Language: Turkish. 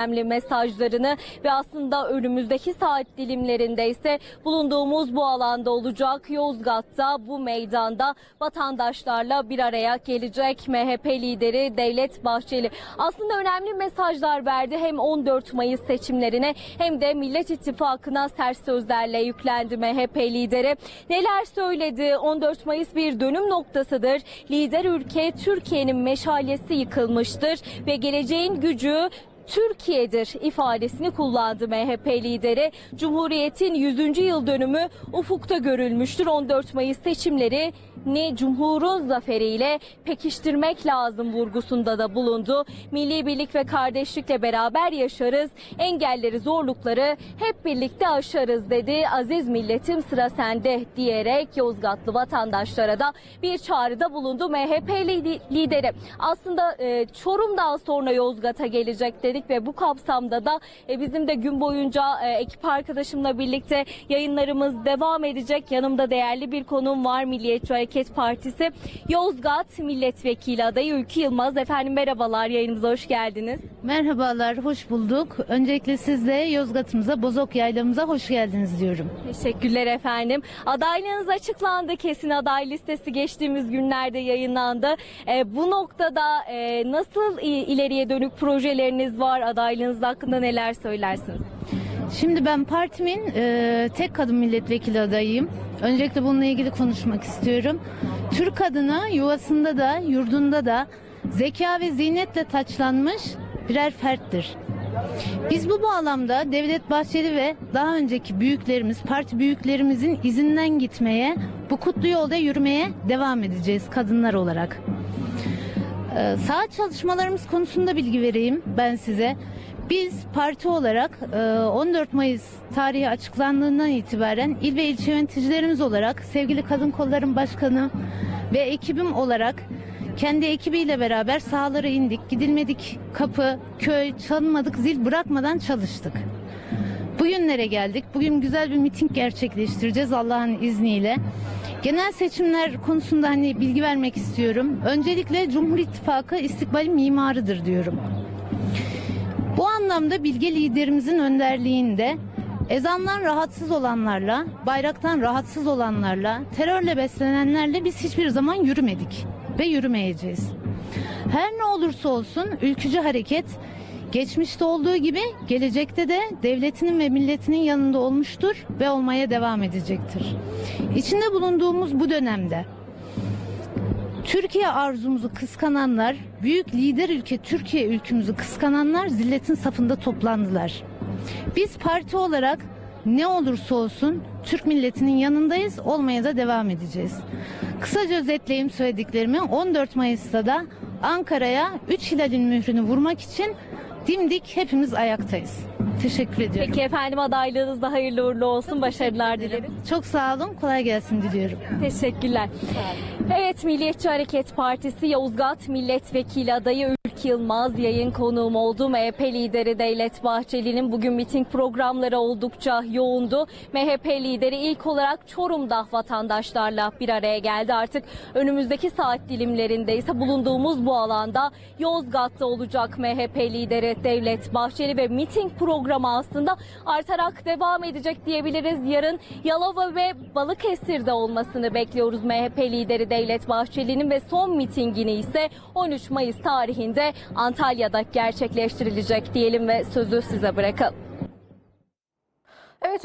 önemli mesajlarını ve aslında önümüzdeki saat dilimlerinde ise bulunduğumuz bu alanda olacak Yozgat'ta bu meydanda vatandaşlarla bir araya gelecek MHP lideri Devlet Bahçeli. Aslında önemli mesajlar verdi hem 14 Mayıs seçimlerine hem de Millet İttifakı'na sert sözlerle yüklendi MHP lideri. Neler söyledi? 14 Mayıs bir dönüm noktasıdır. Lider ülke Türkiye'nin meşalesi yıkılmıştır ve geleceğin gücü Türkiye'dir ifadesini kullandı MHP lideri. Cumhuriyetin 100. yıl dönümü ufukta görülmüştür. 14 Mayıs seçimleri ne Cumhur'un zaferiyle pekiştirmek lazım vurgusunda da bulundu. Milli birlik ve kardeşlikle beraber yaşarız. Engelleri, zorlukları hep birlikte aşarız dedi. Aziz milletim sıra sende diyerek Yozgatlı vatandaşlara da bir çağrıda bulundu MHP lideri. Aslında e, Çorum'dan sonra Yozgat'a gelecek dedik ve bu kapsamda da e, bizim de gün boyunca e, ekip arkadaşımla birlikte yayınlarımız devam edecek. Yanımda değerli bir konuğum var Milliyetçi Hareket Partisi Yozgat Milletvekili adayı Ülkü Yılmaz. Efendim merhabalar yayınımıza hoş geldiniz. Merhabalar, hoş bulduk. Öncelikle siz de Yozgat'ımıza, Bozok Yaylamıza hoş geldiniz diyorum. Teşekkürler efendim. Adaylığınız açıklandı. Kesin aday listesi geçtiğimiz günlerde yayınlandı. E, bu noktada e, nasıl ileriye dönük projeleriniz var? Adaylığınız hakkında neler söylersiniz? Şimdi ben partimin e, tek kadın milletvekili adayıyım. Öncelikle bununla ilgili konuşmak istiyorum. Türk kadını yuvasında da, yurdunda da zeka ve zihnetle taçlanmış birer ferttir. Biz bu bağlamda Devlet Bahçeli ve daha önceki büyüklerimiz, parti büyüklerimizin izinden gitmeye, bu kutlu yolda yürümeye devam edeceğiz kadınlar olarak. Ee, Saat çalışmalarımız konusunda bilgi vereyim ben size. Biz parti olarak e, 14 Mayıs tarihi açıklandığından itibaren il ve ilçe yöneticilerimiz olarak sevgili Kadın Kolların Başkanı ve ekibim olarak kendi ekibiyle beraber sahalara indik. Gidilmedik kapı, köy, çalınmadık zil bırakmadan çalıştık. Bugünlere geldik. Bugün güzel bir miting gerçekleştireceğiz Allah'ın izniyle. Genel seçimler konusunda hani bilgi vermek istiyorum. Öncelikle Cumhur İttifakı istikbalin mimarıdır diyorum. Bu anlamda bilge liderimizin önderliğinde ezandan rahatsız olanlarla, bayraktan rahatsız olanlarla, terörle beslenenlerle biz hiçbir zaman yürümedik ve yürümeyeceğiz. Her ne olursa olsun ülkücü hareket geçmişte olduğu gibi gelecekte de devletinin ve milletinin yanında olmuştur ve olmaya devam edecektir. İçinde bulunduğumuz bu dönemde Türkiye arzumuzu kıskananlar, büyük lider ülke Türkiye ülkümüzü kıskananlar zilletin safında toplandılar. Biz parti olarak ne olursa olsun Türk milletinin yanındayız, olmaya da devam edeceğiz. Kısaca özetleyeyim söylediklerimi. 14 Mayıs'ta da Ankara'ya 3 hilalin mührünü vurmak için dimdik hepimiz ayaktayız. Teşekkür ediyorum. Peki efendim adaylığınız da hayırlı uğurlu olsun. Başarılar dileriz. Çok sağ olun, kolay gelsin diliyorum. Teşekkürler. Evet Milliyetçi Hareket Partisi Yozgat Milletvekili adayı Ülkü Yılmaz yayın konuğum oldu. MHP lideri Devlet Bahçeli'nin bugün miting programları oldukça yoğundu. MHP lideri ilk olarak Çorum'da vatandaşlarla bir araya geldi. Artık önümüzdeki saat dilimlerinde ise bulunduğumuz bu alanda Yozgat'ta olacak MHP lideri Devlet Bahçeli ve miting programı aslında artarak devam edecek diyebiliriz. Yarın Yalova ve Balıkesir'de olmasını bekliyoruz MHP lideri Devlet Bahçeli'nin ve son mitingini ise 13 Mayıs tarihinde Antalya'da gerçekleştirilecek diyelim ve sözü size bırakalım. Evet